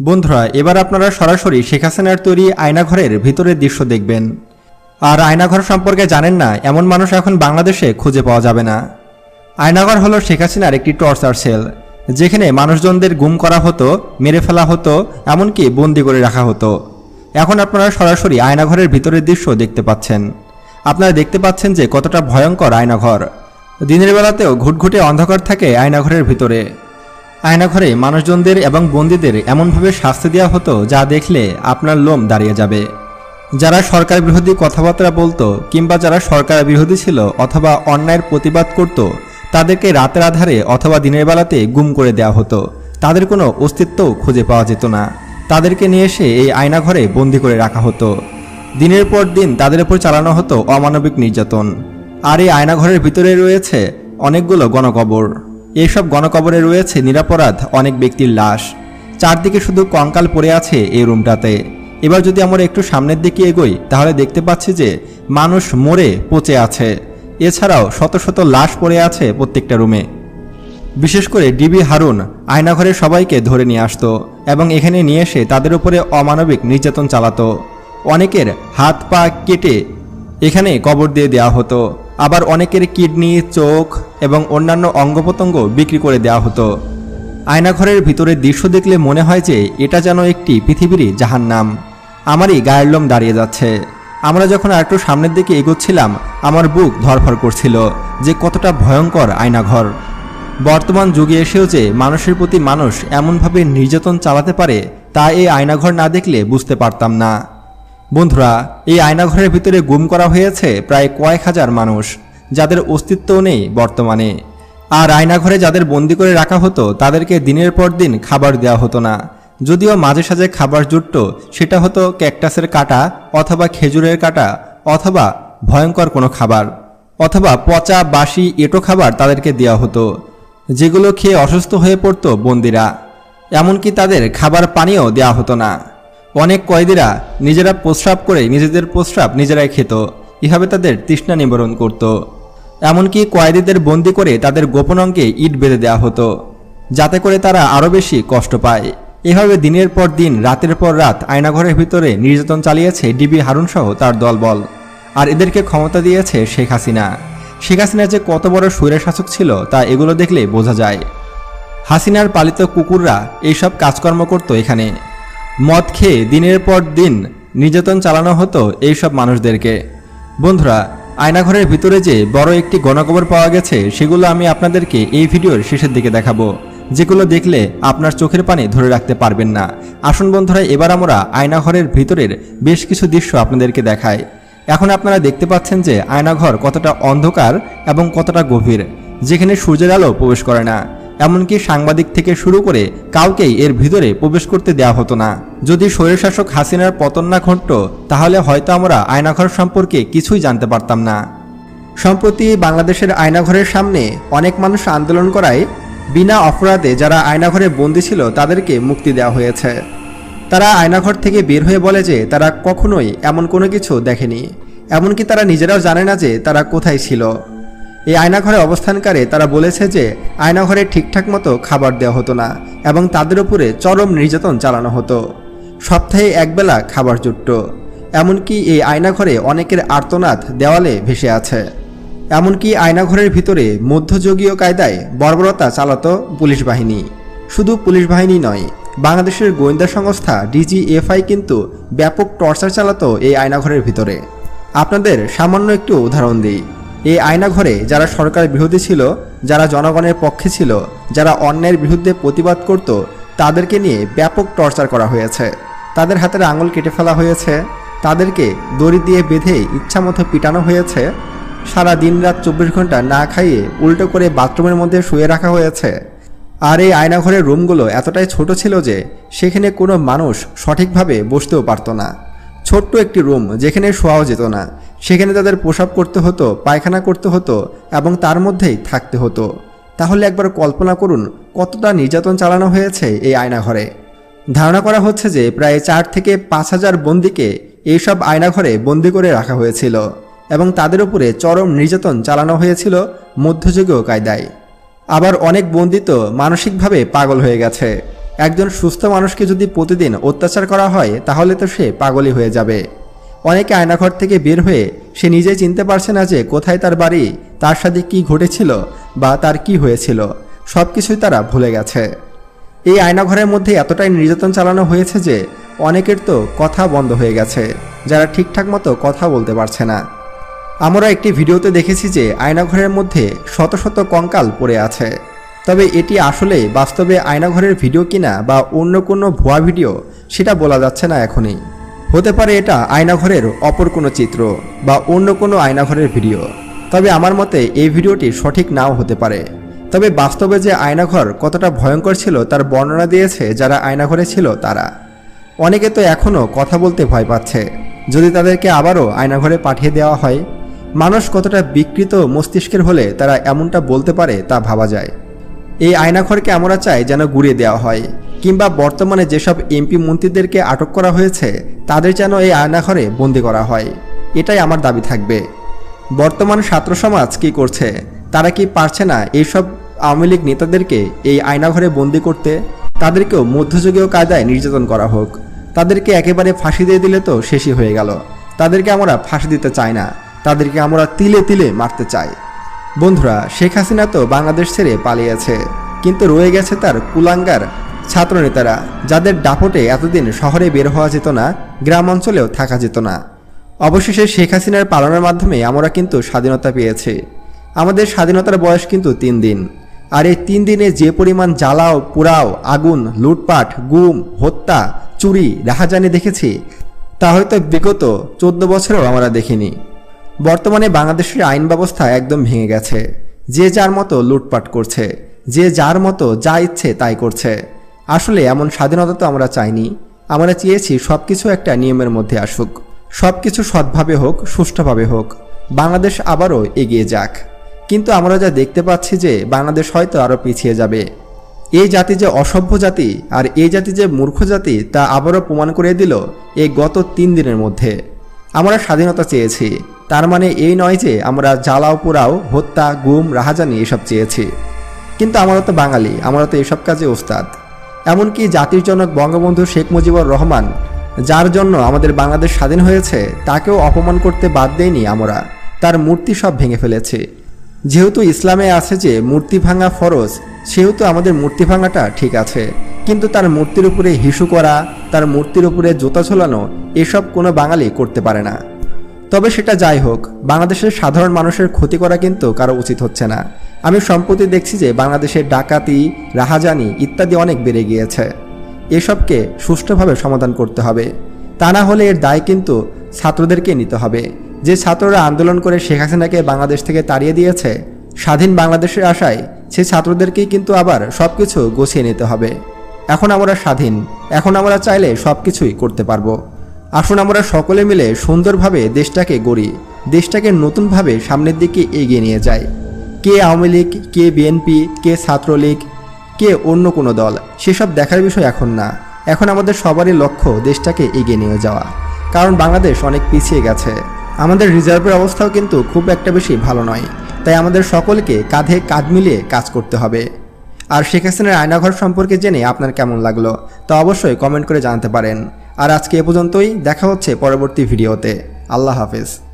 বন্ধুরা, এবার আপনারা সরাসরি শেখ হাসিনার তৈরি আয়নাঘরের ভিতরের দৃশ্য দেখবেন। আর আয়নাঘর সম্পর্কে জানেন না, এমন মানুষ এখন বাংলাদেশে খুঁজে পাওয়া যাবে না। আয়নাঘর হলো শেখ হাসিনার একটি টর্চার সেল, যেখানে মানুষজনদের গুম করা হতো, মেরে ফেলা হতো, এমনকি বন্দি করে রাখা হতো। এখন আপনারা সরাসরি আয়নাঘরের ভিতরের দৃশ্য দেখতে পাচ্ছেন। আপনারা দেখতে পাচ্ছেন যে কতটা ভয়ঙ্কর আয়নাঘর। দিনের বেলাতেও ঘুটঘুটে অন্ধকার থাকে আয়নাঘরের ভিতরে। আয়নাঘরে মানুষজনদের এবং বন্দীদের এমনভাবে শাস্তি দেওয়া হতো যা দেখলে আপনার লোম দাঁড়িয়ে যাবে। যারা সরকার বিরোধী কথাবার্তা বলতো কিংবা যারা সরকার বিরোধী ছিল অথবা অন্যায়ের প্রতিবাদ করত, তাদেরকে রাতের আধারে অথবা দিনের বেলাতে গুম করে দেওয়া হতো। তাদের কোনো অস্তিত্ব খুঁজে পাওয়া যেত না। তাদেরকে নিয়ে এসে এই আয়নাঘরে বন্দি করে রাখা হতো। দিনের পর দিন তাদের উপর চালানো হতো অমানবিক নির্যাতন। আর এই আয়নাঘরের ভিতরে রয়েছে অনেকগুলো গণকবর। এইসব গণকবরে রয়েছে নিরাপরাধ অনেক ব্যক্তির লাশ। চারদিকে শুধু কঙ্কাল পড়ে আছে এই রুমটাতে। এবার যদি আমরা একটু সামনের দিকে এগোই, তাহলে দেখতে পাচ্ছি যে মানুষ মরে পচে আছে। এছাড়াও শত শত লাশ পড়ে আছে প্রত্যেকটা রুমে। বিশেষ করে ডিবি হারুন আয়নাঘরে সবাইকে ধরে নিয়ে আসতো এবং এখানে নিয়ে এসে তাদের উপরে অমানবিক নির্যাতন চালাতো। অনেকের হাত পা কেটে এখানে কবর দিয়ে দেওয়া হতো। আবার অনেকের কিডনি, চোখ এবং অন্যান্য অঙ্গ প্রত্যঙ্গ বিক্রি করে দেওয়া হতো। আয়নাঘরের ভিতরের দৃশ্য দেখলে মনে হয় যে এটা যেন একটি পৃথিবীরই জাহান্নাম। আমারই গায়ের লোম দাঁড়িয়ে যাচ্ছে। আমরা যখন আরেকটু সামনের দিকে এগোচ্ছিলাম, আমার বুক ধরফর করছিল যে কতটা ভয়ঙ্কর আয়নাঘর। বর্তমান যুগে এসেও যে মানুষের প্রতি মানুষ এমনভাবে নির্যাতন চালাতে পারে, তা এই আয়নাঘর না দেখলে বুঝতে পারতাম না। বন্ধুরা, এই আয়নাঘরের ভিতরে গুম করা হয়েছে প্রায় কয়েক হাজার মানুষ, যাদের অস্তিত্বও নেই বর্তমানে। আর আয়নাঘরে যাদের বন্দি করে রাখা হতো, তাদেরকে দিনের পর দিন খাবার দেওয়া হতো না। যদিও মাঝে সাঝে খাবার জুটত, সেটা হতো ক্যাকটাসের কাটা অথবা খেজুরের কাটা অথবা ভয়ঙ্কর কোনো খাবার। অথবা পচা, বাসি, এটো খাবার তাদেরকে দেওয়া হতো, যেগুলো খেয়ে অসুস্থ হয়ে পড়তো বন্দিরা। এমনকি তাদের খাবার পানিও দেওয়া হতো না। অনেক কয়েদিরা নিজেরা প্রস্রাব করে নিজেদের প্রস্রাব নিজেরাই খেত। এভাবে তাদের তৃষ্ণা নিবারণ করত। এমনকি কয়েদিদের বন্দি করে তাদের গোপন অঙ্গে ইট বেঁধে দেওয়া হতো, যাতে করে তারা আরও বেশি কষ্ট পায়। এভাবে দিনের পর দিন, রাতের পর রাত আয়নাঘরের ভিতরে নির্যাতন চালিয়েছে ডিবি হারুন সহ তার দলবল। আর এদেরকে ক্ষমতা দিয়েছে শেখ হাসিনা। শেখ হাসিনা যে কত বড় শাসক ছিল, তা এগুলো দেখলে বোঝা যায়। হাসিনার পালিত কুকুররা এইসব কাজকর্ম করত এখানে। মদ খেয়ে দিনের পর দিন নির্যাতন চালানো হতো এইসব মানুষদেরকে। বন্ধুরা, আয়নাঘরের ভিতরে যে বড় একটি গণকবর পাওয়া গেছে, সেগুলো আমি আপনাদেরকে এই ভিডিওর শেষের দিকে দেখাবো। যেগুলো দেখলে আপনার চোখের পানি ধরে রাখতে পারবেন না। আসুন বন্ধুরা, এবার আমরা আয়নাঘরের ভিতরের বেশ কিছু দৃশ্য আপনাদেরকে দেখাই। এখন আপনারা দেখতে পাচ্ছেন যে আয়নাঘর কতটা অন্ধকার এবং কতটা গভীর, যেখানে সূর্যের আলো প্রবেশ করে না। এমনকি সাংবাদিক থেকে শুরু করে কাউকেই এর ভিতরে প্রবেশ করতে দেওয়া হতো না। যদি স্বৈরশাসক হাসিনার পতন না ঘটত, তাহলে হয়তো আমরা আয়নাঘর সম্পর্কে কিছুই জানতে পারতাম না। সম্প্রতি বাংলাদেশের আয়নাঘরের সামনে অনেক মানুষ আন্দোলন করায় বিনা অপরাধে যারা আয়নাঘরে বন্দী ছিল, তাদেরকে মুক্তি দেওয়া হয়েছে। তারা আয়নাঘর থেকে বের হয়ে বলে যে তারা কখনোই এমন কোনো কিছু দেখেনি। এমনকি তারা নিজেরাও জানে না যে তারা কোথায় ছিল। এই আয়নাঘরে অবস্থানকারে তারা বলেছে যে, আয়নাঘরে ঠিকঠাক মতো খাবার দেওয়া হতো না এবং তাদের উপরে চরম নির্যাতন চালানো হতো। সপ্তাহে একবেলা খাবার জুটত। এমনকি এই আয়নাঘরে অনেকের আর্তনাদ দেওয়ালে ভেসে আছে। এমনকি আয়নাঘরের ভিতরে মধ্যযুগীয় কায়দায় বর্বরতা চালাত পুলিশ বাহিনী। শুধু পুলিশ বাহিনী নয়, বাংলাদেশের গোয়েন্দা সংস্থা ডিজিএফআই কিন্তু ব্যাপক টর্চার চালাতো এই আয়নাঘরের ভিতরে। আপনাদের সামান্য একটু উদাহরণ দিই। এই আয়নাঘরে যারা সরকার বিরোধী ছিল, যারা জনগণের পক্ষে ছিল, যারা অন্যের বিরুদ্ধে প্রতিবাদ করত, তাদেরকে নিয়ে ব্যাপক টর্চার করা হয়েছে। তাদের হাতের আঙুল কেটে ফেলা হয়েছে, তাদেরকে দড়ি দিয়ে বেঁধে ইচ্ছামতো পিটানো হয়েছে, সারা দিন রাত চব্বিশ ঘণ্টা না খাইয়ে উল্টো করে বাথরুমের মধ্যে শুয়ে রাখা হয়েছে। আর এই আয়নাঘরের রুমগুলো এতটাই ছোট ছিল যে, সেখানে কোনো মানুষ সঠিকভাবে বসতেও পারতো না। ছোট্ট একটি রুম যেখানে শোয়াও যেত না। সেখানে তাদের প্রসাব করতে হতো, পায়খানা করতে হতো এবং তার মধ্যেই থাকতে হতো। তাহলে একবার কল্পনা করুন, কতটা নির্যাতন চালানো হয়েছে এই আয়নাঘরে। ধারণা করা হচ্ছে যে প্রায় চার থেকে পাঁচ হাজার বন্দিকে এইসব আয়নাঘরে বন্দি করে রাখা হয়েছিল এবং তাদের উপরে চরম নির্যাতন চালানো হয়েছিল মধ্যযুগীয় কায়দায়। আবার অনেক বন্দি তো মানসিকভাবে পাগল হয়ে গেছে। একজন সুস্থ মানুষকে যদি প্রতিদিন অত্যাচার করা হয়, তাহলে তো সে পাগলই হয়ে যাবে। অনেকে আয়নাঘর থেকে বের হয়ে সে নিজেই চিনতে পারছে না যে কোথায় তার বাড়ি, তার সাথে কি ঘটেছিল বা তার কি হয়েছিল। সব কিছুই তারা ভুলে গেছে। এই আয়নাঘরের মধ্যে এতটাই নির্যাতন চালানো হয়েছে যে অনেকের তো কথা বন্ধ হয়ে গেছে, যারা ঠিকঠাক মতো কথা বলতে পারছে না। আমরা একটি ভিডিওতে দেখেছি যে আয়নাঘরের মধ্যে শত শত কঙ্কাল পড়ে আছে। তবে এটি আসলে বাস্তবে আয়নাঘরের ভিডিও কিনা বা অন্য কোনো ভুয়া ভিডিও, সেটা বলা যাচ্ছে না এখনই। হতে পারে এটা আয়নাঘরের অপর কোনো চিত্র বা অন্য কোনো আয়নাঘরের ভিডিও। তবে আমার মতে এই ভিডিওটি সঠিক নাও হতে পারে। তবে বাস্তবে যে আয়নাঘর কতটা ভয়ঙ্কর ছিল তার বর্ণনা দিয়েছে যারা আয়নাঘরে ছিল তারা। অনেকে তো এখনও কথা বলতে ভয় পাচ্ছে। যদি তাদেরকে আবারও আয়নাঘরে পাঠিয়ে দেওয়া হয়, মানুষ কতটা বিকৃত মস্তিষ্কের হলে তারা এমনটা বলতে পারে তা ভাবা যায়। এই আয়নাঘরকে আমরা চাই যেন গুড়িয়ে দেওয়া হয়, কিংবা বর্তমানে যেসব এমপি মন্ত্রীদেরকে আটক করা হয়েছে, তাদের যেন এই আয়নাঘরে বন্দি করা হয়। এটাই আমার দাবি থাকবে। বর্তমান ছাত্র সমাজ কি করছে? তারা কি পারছে না এইসব আওয়ামী লীগ নেতাদেরকে এই আয়নাঘরে বন্দি করতে? তাদেরকেও মধ্যযুগীয় কায়দায় নির্যাতন করা হোক। তাদেরকে একেবারে ফাঁসি দিয়ে দিলে তো শেষই হয়ে গেল। তাদেরকে আমরা ফাঁসি দিতে চাই না। তাদেরকে আমরা তিলে তিলে মারতে চাই। বন্ধুরা, শেখ হাসিনা তো বাংলাদেশ ছেড়ে পালিয়েছে কিন্তু রয়ে গেছে তার কুলাঙ্গার ছাত্রনেতারা, যাদের দাপটে এতদিন শহরে বের হওয়া যেত না, গ্রাম অঞ্চলেও থাকা যেত না। অবশেষে শেখ হাসিনার পালনের মাধ্যমে আমরা কিন্তু স্বাধীনতা পেয়েছি। আমাদের স্বাধীনতার বয়স কিন্তু তিন দিন। আর এই তিন দিনে যে পরিমাণ জ্বালাও, পোড়াও, আগুন, লুটপাট, গুম, হত্যা, চুরি, রাহাজানি দেখেছি, তা হয়তো বিগত চোদ্দ বছরেও আমরা দেখিনি। বর্তমানে বাংলাদেশের আইন ব্যবস্থা একদম ভেঙে গেছে। যে যার মতো লুটপাট করছে, যে যার মতো যা ইচ্ছে তাই করছে। আসলে এমন স্বাধীনতা তো আমরা চাইনি। আমরা চেয়েছি সব কিছু একটা নিয়মের মধ্যে আসুক। সব কিছু সৎভাবে হোক, সুষ্ঠুভাবে হোক। বাংলাদেশ আবারও এগিয়ে যাক। কিন্তু আমরা যা দেখতে পাচ্ছি যে বাংলাদেশ হয়তো আরও পিছিয়ে যাবে। এই জাতি যে অসভ্য জাতি আর এই জাতি যে মূর্খ জাতি তা আবারও প্রমাণ করে দিল এই গত তিন দিনের মধ্যে। আমরা স্বাধীনতা চেয়েছি। তার মানে এই নয় যে আমরা জ্বালাও, পোড়াও, হত্যা, গুম, রাহাজানি এসব চেয়েছি। কিন্তু আমরা তো বাঙালি, আমরা তো এসব কাজে ওস্তাদ। এমনকি জাতির জনক বঙ্গবন্ধু শেখ মুজিবুর রহমান, যার জন্য আমাদের বাংলাদেশ স্বাধীন হয়েছে, তাকেও অপমান করতে বাদ দেয়নি আমরা। তার মূর্তি সব ভেঙে ফেলেছে। যেহেতু ইসলামে আছে যে মূর্তি ভাঙা ফরজ, সেহেতু আমাদের মূর্তি ভাঙাটা ঠিক আছে। কিন্তু তার মূর্তির উপরে হিসু করা, তার মূর্তির উপরে জুতা ঝোলানো, এসব কোনো বাঙালি করতে পারে না। তবে সেটা যাই হোক, বাংলাদেশের সাধারণ মানুষের ক্ষতি করা কিন্তু কারও উচিত হচ্ছে না। আমি সম্প্রতি দেখছি যে বাংলাদেশের ডাকাতি, রাহাজানি ইত্যাদি অনেক বেড়ে গিয়েছে। এসবকে সুষ্ঠুভাবে সমাধান করতে হবে। তা না হলে এর দায় কিন্তু ছাত্রদেরকে নিতে হবে। যে ছাত্ররা আন্দোলন করে শেখ হাসিনাকে বাংলাদেশ থেকে তাড়িয়ে দিয়েছে, স্বাধীন বাংলাদেশের আশায় সে ছাত্রদেরকেই কিন্তু আবার সব কিছু গুছিয়ে নিতে হবে। এখন আমরা স্বাধীন, এখন আমরা চাইলে সব কিছুই করতে পারব। আসুন আমরা সকলে মিলে সুন্দরভাবে দেশটাকে গড়ি, দেশটাকে নতুনভাবে সামনের দিকে এগিয়ে নিয়ে যাই। কে আওয়ামী লীগ, কে বিএনপি, কে ছাত্রলীগ, কে অন্য কোনো দল, সেসব দেখার বিষয় এখন না। এখন আমাদের সবারই লক্ষ্য দেশটাকে এগিয়ে নিয়ে যাওয়া। কারণ বাংলাদেশ অনেক পিছিয়ে গেছে। আমাদের রিজার্ভের অবস্থাও কিন্তু খুব একটা বেশি ভালো নয়। তাই আমাদের সকলকে কাঁধে কাঁধ মিলিয়ে কাজ করতে হবে। আর শেখ হাসিনার আয়নাঘর সম্পর্কে জেনে আপনার কেমন লাগল, তা অবশ্যই কমেন্ট করে জানাতে পারেন। আর আজকে এ পর্যন্তই, দেখা হচ্ছে পরবর্তী ভিডিওতে। আল্লাহ হাফেজ।